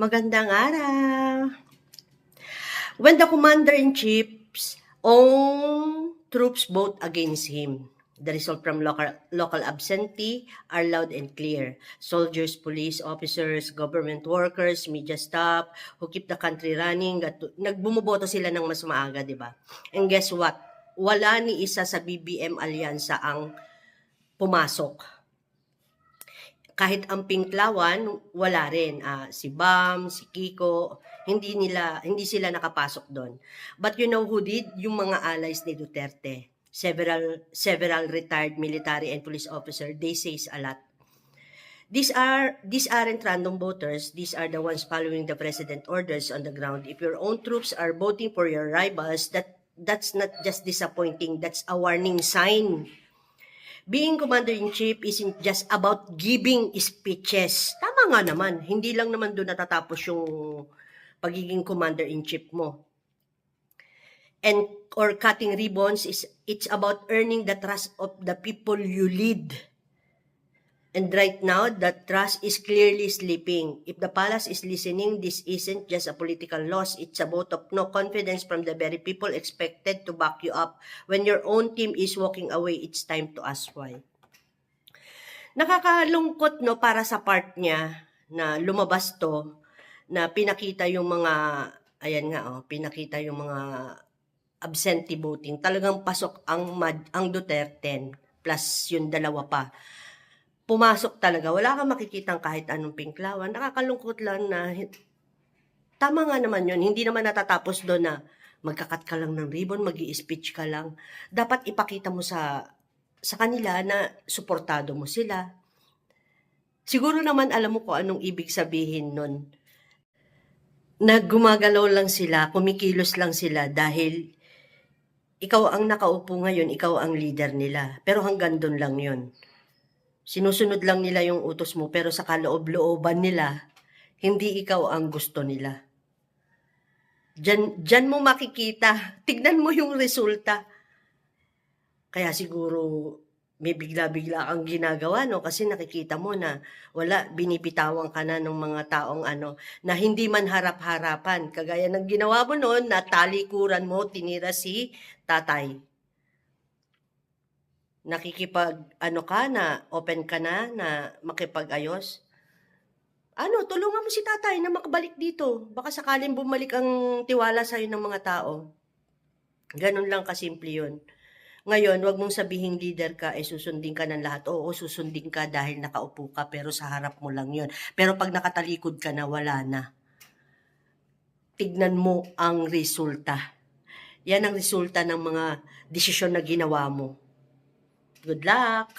Magandang araw. When the commander-in-chief's own troops vote against him, the result from local, local absentee are loud and clear. Soldiers, police officers, government workers, media staff, who keep the country running, gat- nagbumuboto sila ng mas maaga, di ba? And guess what? Wala ni isa sa BBM Alyansa ang pumasok kahit ang Pinklawan, wala rin. Ah, si Bam, si Kiko, hindi nila hindi sila nakapasok doon. But you know who did? Yung mga allies ni Duterte. Several several retired military and police officer, they says a lot. These are these aren't random voters. These are the ones following the president orders on the ground. If your own troops are voting for your rivals, that that's not just disappointing. That's a warning sign being commander-in-chief isn't just about giving speeches. Tama nga naman, hindi lang naman doon natatapos yung pagiging commander-in-chief mo. And or cutting ribbons is it's about earning the trust of the people you lead. And right now, that trust is clearly sleeping. If the palace is listening, this isn't just a political loss. It's a vote of no confidence from the very people expected to back you up. When your own team is walking away, it's time to ask why. Nakakalungkot no para sa part niya na lumabas to na pinakita yung mga ayan nga oh, pinakita yung mga absentee voting. Talagang pasok ang ang Duterte plus yung dalawa pa pumasok talaga. Wala kang makikitang kahit anong pinklawan. Nakakalungkot lang na tama nga naman yun. Hindi naman natatapos doon na magkakat ka lang ng ribbon, mag speech ka lang. Dapat ipakita mo sa sa kanila na suportado mo sila. Siguro naman alam mo kung anong ibig sabihin nun. Na gumagalaw lang sila, kumikilos lang sila dahil ikaw ang nakaupo ngayon, ikaw ang leader nila. Pero hanggang doon lang yun sinusunod lang nila yung utos mo pero sa kaloob-looban nila, hindi ikaw ang gusto nila. Diyan, diyan mo makikita. Tignan mo yung resulta. Kaya siguro may bigla-bigla kang ginagawa, no? Kasi nakikita mo na wala, binipitawan ka na ng mga taong ano, na hindi man harap-harapan. Kagaya ng ginawa mo noon, na talikuran mo, tinira si tatay nakikipag ano ka na open ka na na makipag-ayos? Ano tulungan mo si tatay na makabalik dito. Baka sakaling bumalik ang tiwala sa ng mga tao. Ganun lang kasimple yun. Ngayon wag mong sabihin leader ka eh susundin ka ng lahat. Oo susundin ka dahil nakaupo ka pero sa harap mo lang yun. Pero pag nakatalikod ka na wala na. Tignan mo ang resulta. Yan ang resulta ng mga desisyon na ginawa mo Good luck!